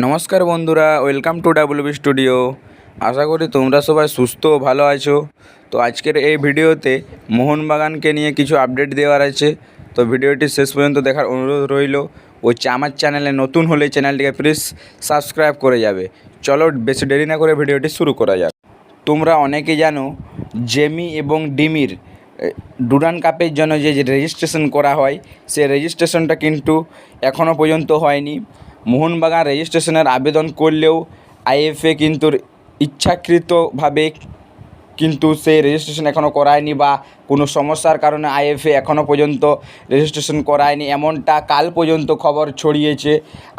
নমস্কার বন্ধুরা, welcome to WB studio. আশা করি তোমরা সবাই সুস্থ ও ভালো আছো। তো আজকের এই ভিডিওতে মোহনবাগানকে নিয়ে কিছু আপডেট দেওয়ার আছে। তো ভিডিওটি শেষ পর্যন্ত দেখার অনুরোধ রইল। ও আমার চ্যানেলে নতুন হলে চ্যানেলটিকে প্লিজ সাবস্ক্রাইব করে যাবে। চলো বেশি দেরি না করে ভিডিওটি শুরু করা যাক। তোমরা অনেকে জানো, জেমি এবং ডিমির ডুরান কাপের জন্য যে যে রেজিস্ট্রেশন করা হয়, সে রেজিস্ট্রেশনটা কিন্তু এখনও পর্যন্ত হয়নি। মোহনবাগান রেজিস্ট্রেশনের আবেদন করলেও আইএফএ কিন্তু ইচ্ছাকৃতভাবে কিন্তু সেই রেজিস্ট্রেশন এখনও করায়নি বা কোনো সমস্যার কারণে আইএফএ এখনও পর্যন্ত রেজিস্ট্রেশন করায়নি। এমনটা কাল পর্যন্ত খবর ছড়িয়েছে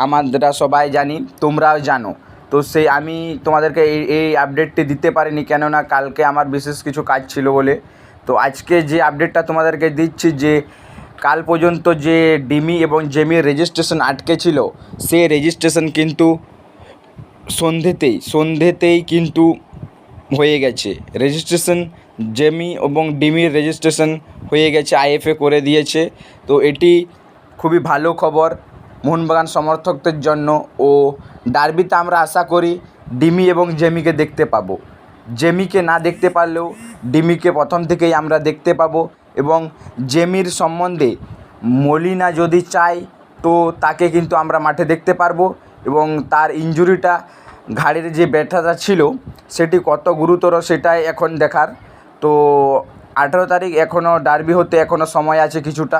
আমরা সবাই জানি, তোমরাও জানো। তো সেই আমি তোমাদেরকে এই এই আপডেটটি দিতে পারিনি, কেননা কালকে আমার বিশেষ কিছু কাজ ছিল বলে। তো আজকে যে আপডেটটা তোমাদেরকে দিচ্ছি যে কাল পর্যন্ত যে ডিমি এবং জেমির রেজিস্ট্রেশন আটকে ছিল সে রেজিস্ট্রেশন কিন্তু সন্ধেতেই সন্ধেতেই কিন্তু হয়ে গেছে। রেজিস্ট্রেশন জেমি এবং ডিমির রেজিস্ট্রেশন হয়ে গেছে, আইএফএ করে দিয়েছে। তো এটি খুবই ভালো খবর মোহনবাগান সমর্থকদের জন্য ও ডার্বিতে আমরা আশা করি ডিমি এবং জেমিকে দেখতে পাবো। জেমিকে না দেখতে পারলেও ডিমিকে প্রথম থেকেই আমরা দেখতে পাবো। এবং জেমির সম্বন্ধে মলিনা যদি চায়, তো তাকে কিন্তু আমরা মাঠে দেখতে পারব এবং তার ইঞ্জুরিটা ঘাড়ের যে ব্যথাটা ছিল, সেটি কত গুরুতর সেটাই এখন দেখার। তো আঠেরো তারিখ এখনও ডার্বি হতে এখনও সময় আছে কিছুটা।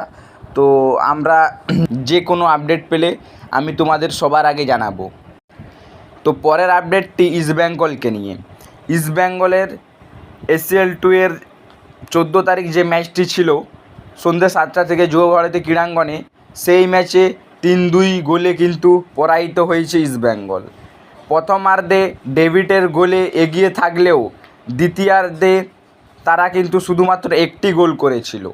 তো আমরা যে কোনো আপডেট পেলে আমি তোমাদের সবার আগে জানাব। তো পরের আপডেটটি ইস্ট বেঙ্গলকে নিয়ে। ইস্ট বেঙ্গলের এসিএল টু এর চোদ্দ তারিখ যে ম্যাচটি ছিল, সন্ধ্যে সাতটা থেকে যুব ভারতী ক্রীড়াঙ্গনে, সেই ম্যাচে তিন দুই গোলে কিন্তু পরাজিত হয়েছে ইস্ট বেঙ্গল। প্রথমার্ধে ডেভিডের গোলে এগিয়ে থাকলেও দ্বিতীয়ার্ধে তারা কিন্তু শুধুমাত্র একটি গোল করেছিল।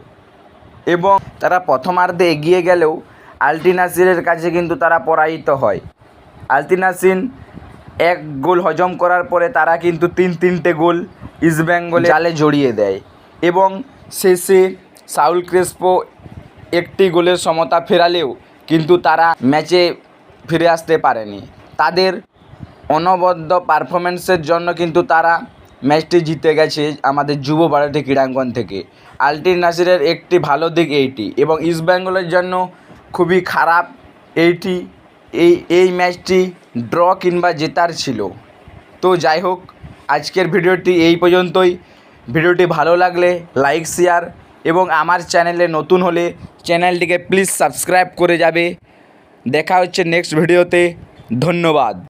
এবং তারা প্রথমার্ধে এগিয়ে গেলেও আলটিনাসিরের কাছে কিন্তু তারা পরাজিত হয়। আলটিনাসিন এক গোল হজম করার পরে তারা কিন্তু তিন তিনটে গোল ইস্টবেঙ্গলে জালে জড়িয়ে দেয়। এবং শেষে সাউল ক্রেসপো একটি গোলের সমতা ফেরালেও কিন্তু তারা ম্যাচে ফিরে আসতে পারেনি। তাদের অনবদ্য পারফরমেন্সের জন্য কিন্তু তারা ম্যাচটি জিতে গেছে আমাদের যুব ভারতী ক্রীড়াঙ্গন থেকে। আলটিন নাসিরের একটি ভালো দিক এইটি এবং ইস্টবেঙ্গলের জন্য খুবই খারাপ এইটি। এই এই ম্যাচটি ড্র কিংবা জেতার ছিল। তো যাই হোক, আজকের ভিডিওটি এই পর্যন্তই। ভিডিওটি ভালো লাগলে লাইক, শেয়ার এবং আমার চ্যানেলে নতুন হলে চ্যানেলটিকে প্লিজ সাবস্ক্রাইব করে যাবে। দেখা হচ্ছে নেক্সট ভিডিওতে। ধন্যবাদ।